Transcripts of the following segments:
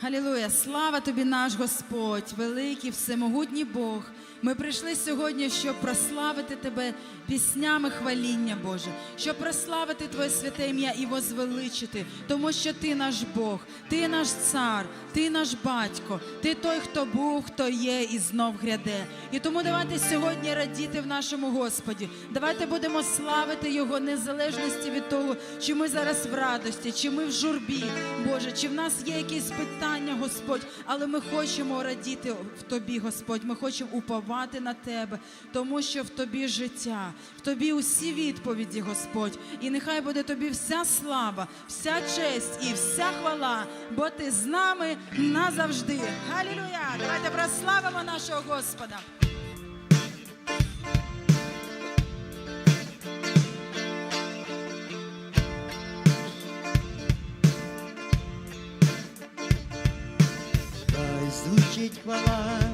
Халілуя! Слава тобі, наш Господь, великий, всемогутній Бог. Ми прийшли сьогодні, щоб прославити тебе піснями хваління, Боже, щоб прославити Твоє святе ім'я і возвеличити, тому що Ти наш Бог, Ти наш цар, Ти наш батько, Ти той, хто був, хто є і знов гряде. І тому давайте сьогодні радіти в нашому Господі. Давайте будемо славити Його незалежності від того, чи ми зараз в радості, чи ми в журбі, Боже, чи в нас є якісь питання, Господь, але ми хочемо радіти в Тобі, Господь. Ми хочемо уповати на Тебе, тому що в Тобі життя, в Тобі усі відповіді, Господь. І нехай буде Тобі вся слава, вся честь і вся хвала, бо Ти з нами назавжди. Халілуя! Давайте прославимо нашого Господа. reach my life.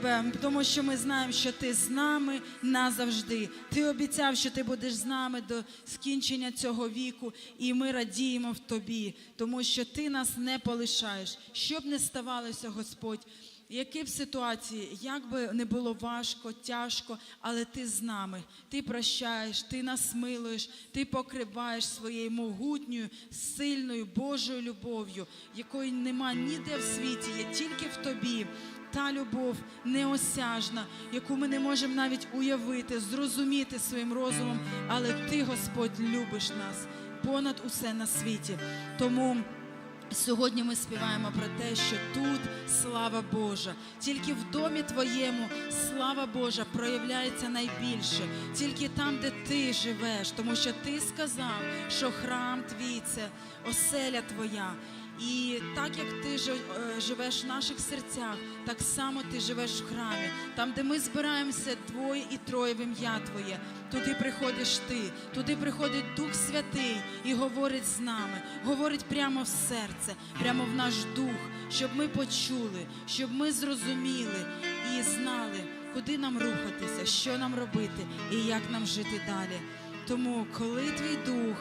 Тебе, тому що ми знаємо, що ти з нами назавжди. Ти обіцяв, що ти будеш з нами до скінчення цього віку, і ми радіємо в тобі, тому що ти нас не полишаєш. Що б не ставалося, Господь. Які б ситуації, як би не було важко, тяжко, але ти з нами, ти прощаєш, ти нас милуєш, ти покриваєш своєю могутньою, сильною Божою любов'ю, якої нема ніде в світі, є тільки в тобі. Та любов неосяжна, яку ми не можемо навіть уявити, зрозуміти своїм розумом, але ти, Господь, любиш нас понад усе на світі. Тому Сьогодні ми співаємо про те, що тут слава Божа. Тільки в домі твоєму слава Божа проявляється найбільше, тільки там, де ти живеш, тому що ти сказав, що храм твій це оселя твоя. І так як ти е, живеш в наших серцях, так само ти живеш в храмі. Там, де ми збираємося двоє і троє в ім'я Твоє, туди приходиш ти, туди приходить Дух Святий і говорить з нами, говорить прямо в серце, прямо в наш дух, щоб ми почули, щоб ми зрозуміли і знали, куди нам рухатися, що нам робити і як нам жити далі. Тому, коли твій дух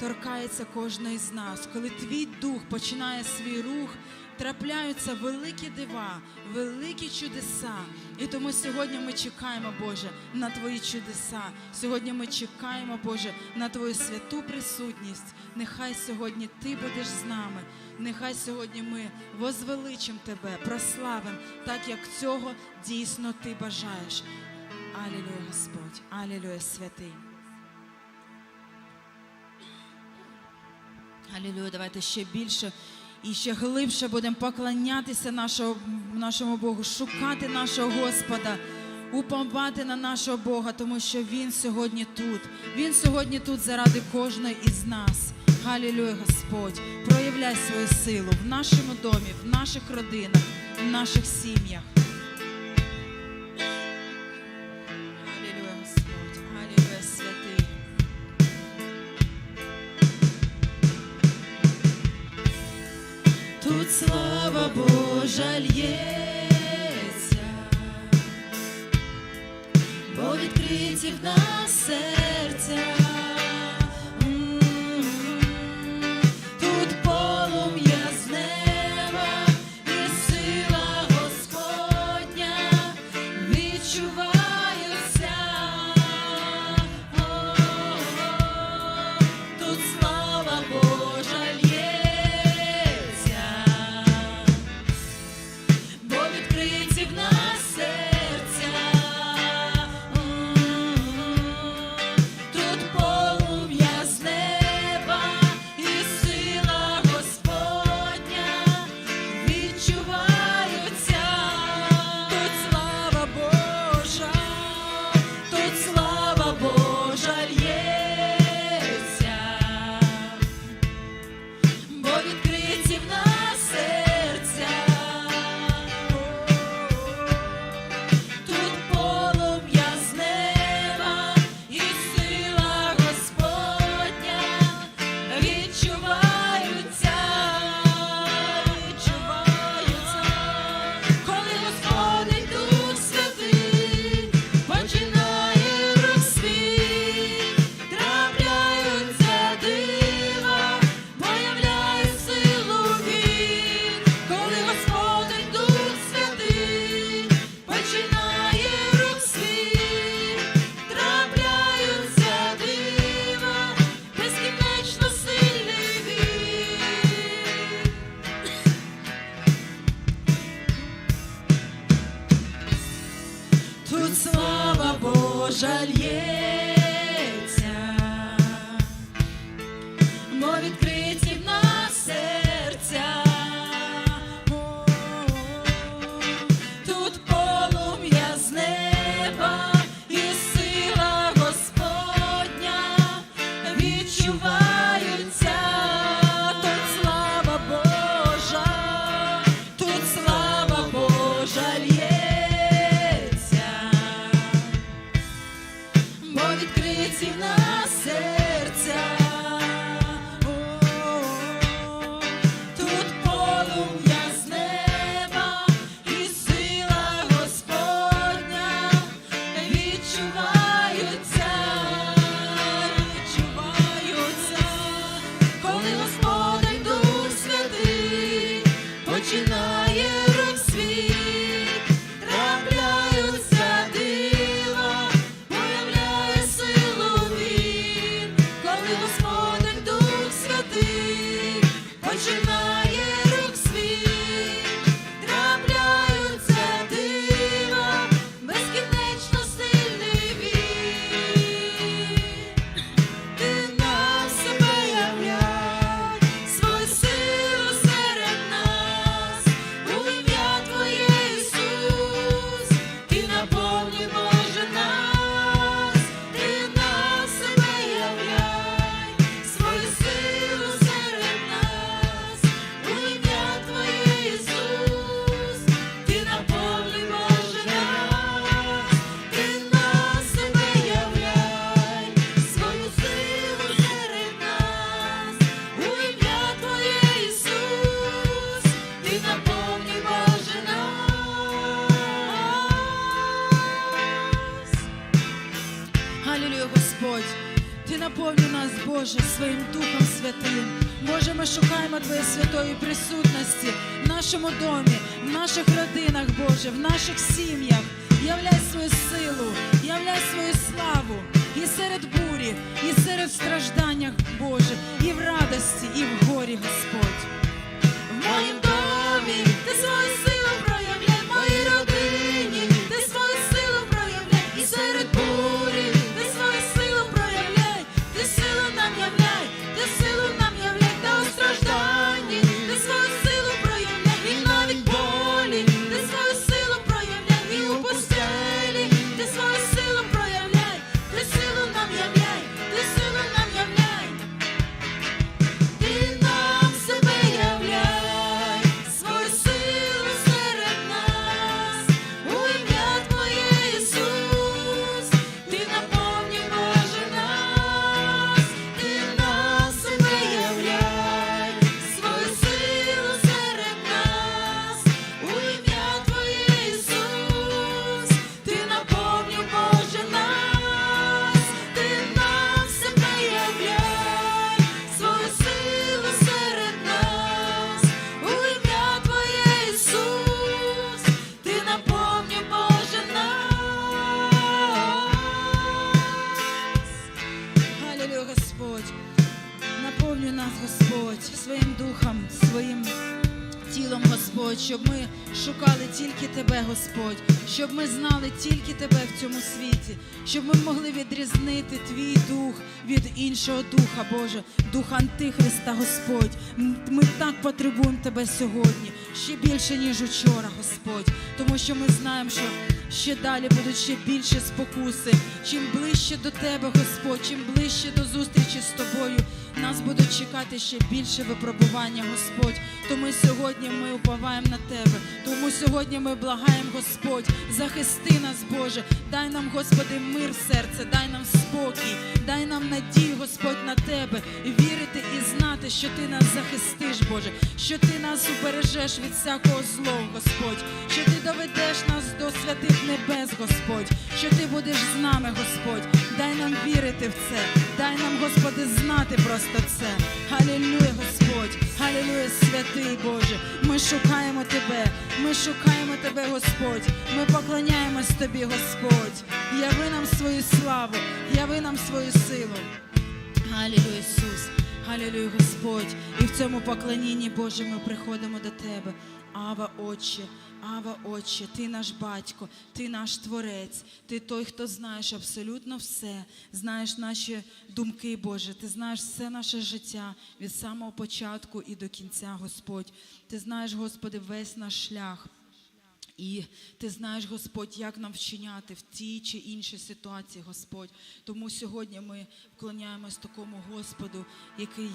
торкається кожної з нас, коли твій дух починає свій рух, трапляються великі дива, великі чудеса. І тому сьогодні ми чекаємо, Боже, на Твої чудеса. Сьогодні ми чекаємо, Боже, на Твою святу присутність. Нехай сьогодні Ти будеш з нами. Нехай сьогодні ми возвеличимо Тебе, прославимо, так як цього дійсно Ти бажаєш. Алілюя, Господь, Алілюя, святий. Алілюя, давайте ще більше і ще глибше будемо поклонятися нашого, нашому Богу, шукати нашого Господа, уповати на нашого Бога, тому що Він сьогодні тут. Він сьогодні тут заради кожної із нас. Галілюя, Господь, проявляй свою силу в нашому домі, в наших родинах, в наших сім'ях. Божа лється, бо відкриті в нас тільки Тебе в цьому світі, щоб ми могли відрізнити Твій дух від іншого духа, Боже, дух Антихриста, Господь. Ми так потребуємо Тебе сьогодні, ще більше, ніж учора, Господь, тому що ми знаємо, що ще далі будуть ще більше спокуси. Чим ближче до Тебе, Господь, чим ближче до зустрічі з Тобою, нас будуть чекати ще більше випробування, Господь. Тому сьогодні ми уповаємо на Тебе. Тому сьогодні ми благаємо, Господь, захисти нас, Боже. Дай нам, Господи, мир в серце, дай нам спокій, дай нам надію, Господь, на Тебе, вірити і знати, що Ти нас захистиш, Боже, що Ти нас убережеш від всякого злого, Господь, що Ти доведеш нас до святих небес, Господь, що Ти будеш з нами, Господь. Дай нам вірити в це, дай нам, Господи, знати просто це. Галілюя, Господь, Галілюя, святий Боже. Ми шукаємо Тебе, ми шукаємо Тебе, Господь. Ми поклоняємось Тобі, Господь. Яви нам свою славу, яви нам свою силу. Алілюя, Ісус, Алілюя, Господь. І в цьому поклонінні, Боже, ми приходимо до Тебе. Ава, Отче, Ава, Отче, Ти наш батько, Ти наш Творець, Ти той, хто знаєш абсолютно все, знаєш наші думки, Боже, Ти знаєш все наше життя від самого початку і до кінця, Господь. Ти знаєш, Господи, весь наш шлях. І ти знаєш, Господь, як нам вчиняти в тій чи іншій ситуації, Господь. Тому сьогодні ми вклоняємось такому Господу, який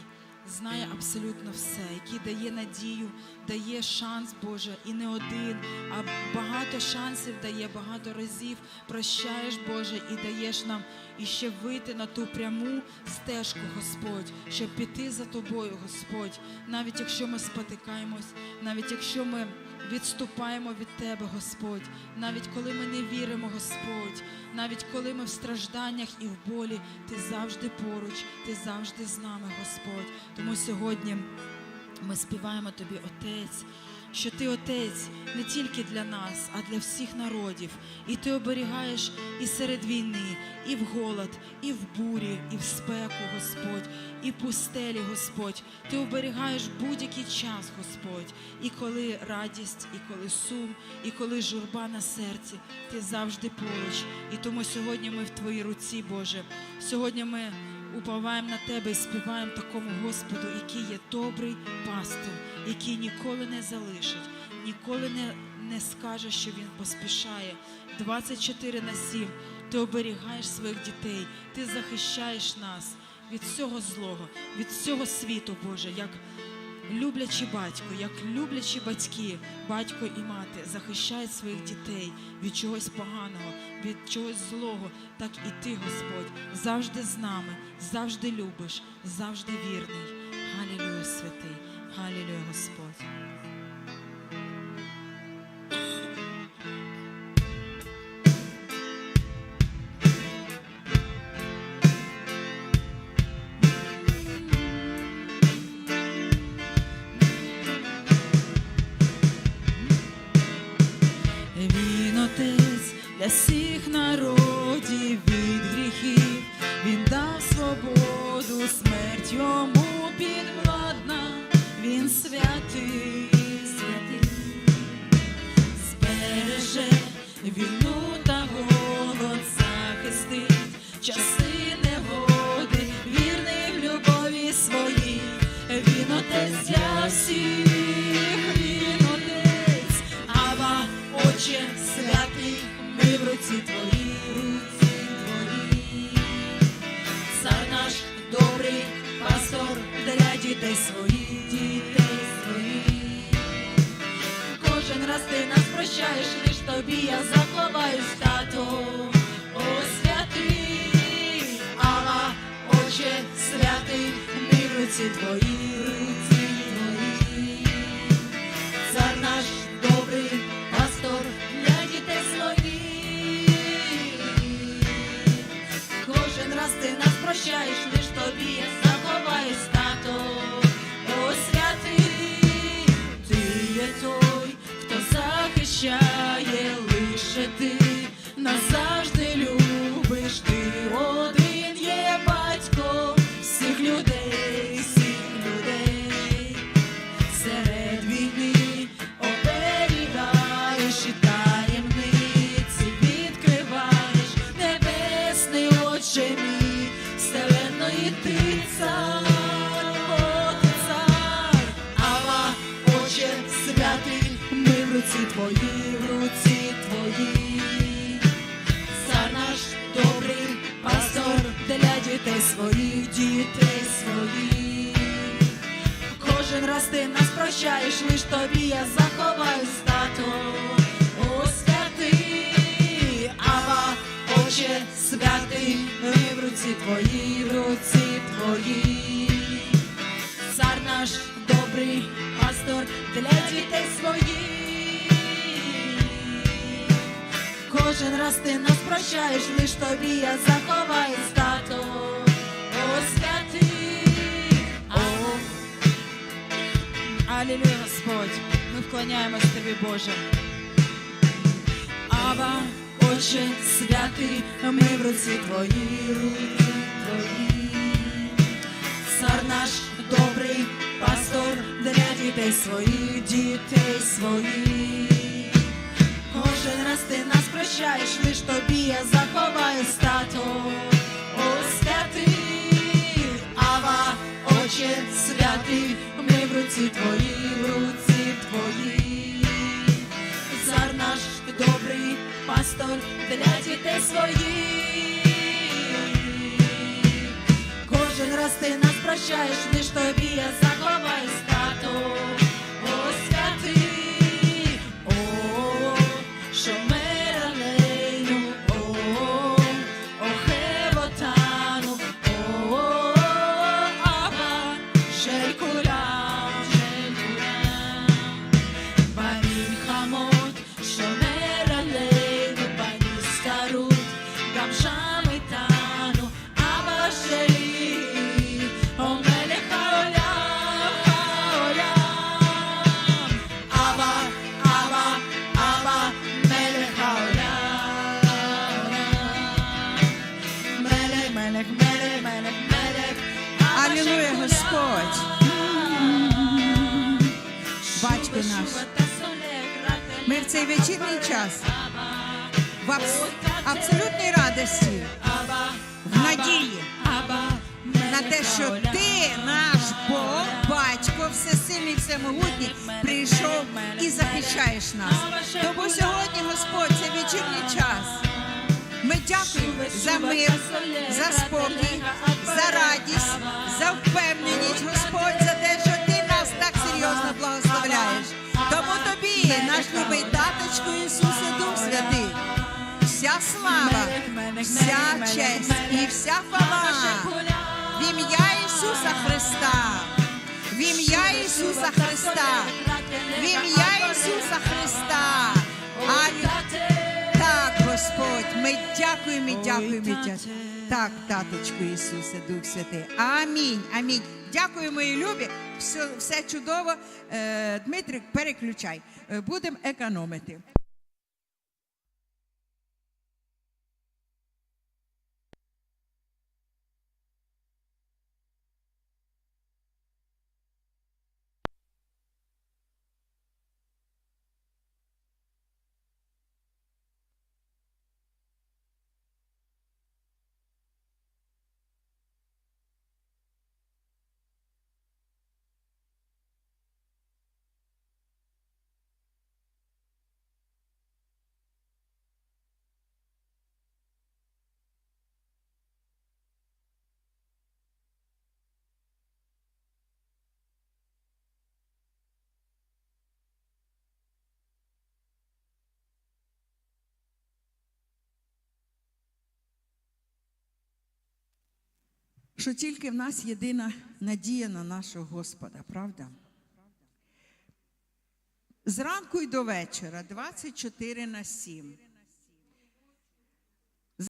знає абсолютно все, який дає надію, дає шанс, Боже, і не один, а багато шансів дає, багато разів прощаєш, Боже, і даєш нам іще вийти на ту пряму стежку, Господь, щоб піти за тобою, Господь, навіть якщо ми спотикаємось, навіть якщо ми відступаємо від Тебе, Господь, навіть коли ми не віримо, Господь, навіть коли ми в стражданнях і в болі, Ти завжди поруч, Ти завжди з нами, Господь. Тому сьогодні ми співаємо Тобі, Отець, що Ти Отець не тільки для нас, а для всіх народів. І Ти оберігаєш і серед війни, і в голод, і в бурі, і в спеку, Господь, і в пустелі, Господь. Ти оберігаєш будь-який час, Господь. І коли радість, і коли сум, і коли журба на серці, ти завжди поруч. І тому сьогодні ми в Твоїй руці, Боже. Сьогодні ми уповаємо на Тебе і співаємо такому Господу, який є добрий пастир, який ніколи не залишить, ніколи не, не скаже, що він поспішає. 24 на 7 ти оберігаєш своїх дітей, ти захищаєш нас від всього злого, від всього світу, Боже, як люблячий батько, як люблячі батьки, батько і мати захищають своїх дітей від чогось поганого, від чогось злого, так і ти, Господь, завжди з нами, завжди любиш, завжди вірний. Галілюя, святий, Галілюя, Господь. Всіх народів від гріхів, він дав свободу, смерть йому підвладна, він святий, святий, збереже війну добрий пастор для дітей своїх, дітей. Кожен раз ти нас прощаєш, лиш тобі я заховаюсь, тато, о святий, Алла, Отче святий, твої, руці твої. Наш добрий пастор для дітей своїх. Раз ти нас прощаєш, лиш тобі дітей своїх, дітей своїх. Кожен раз ти нас прощаєш, лиш тобі я заховаюсь, тато, о святий, Ава, Отче святий, ми в руці твої, в руці твої. Цар наш добрий пастор для дітей своїх. Кожен раз ти нас прощаєш, лиш тобі я заховаюсь, Алілуя, Господь, ми вклоняємось Тобі, Боже. Ава, Отче святий, ми в руці Твої, руки Твої. Цар наш добрий пастор для дітей своїх, дітей своїх. Кожен раз ти нас прощаєш, лиш тобі я заховаю стато, о святий, Ава, Отче святий, руці твої, в руці твої. Цар наш добрий пастор для дітей своїх. Кожен раз ти нас прощаєш, лиш тобі я заховаю в абс- абсолютній радості, в надії на те, що ти, наш Бог, батько, всесильний, всемогутній, прийшов і захищаєш нас. Тому сьогодні, Господь, це вечірній час. Ми дякуємо за мир, за спокій, за радість, за впевненість, Господь, за те, що ти нас так серйозно благословляєш. Тому тобі, наш любий таточку Ісусе Дух Святий, вся слава, вся честь і вся хвала в ім'я Ісуса Христа. В ім'я Ісуса Христа. В ім'я Ісуса Христа. Алілуя. Так, Господь, ми дякуємо, і дякуємо. і дякуємо. Так, таточку Ісусе, Дух Святий. Амінь. Амінь. Дякую, мої любі. Все, все чудово. Е, Дмитрик, переключай. Е, Будемо економити. Що тільки в нас єдина надія на нашого Господа, правда? Зранку й до вечора, 24 на 7.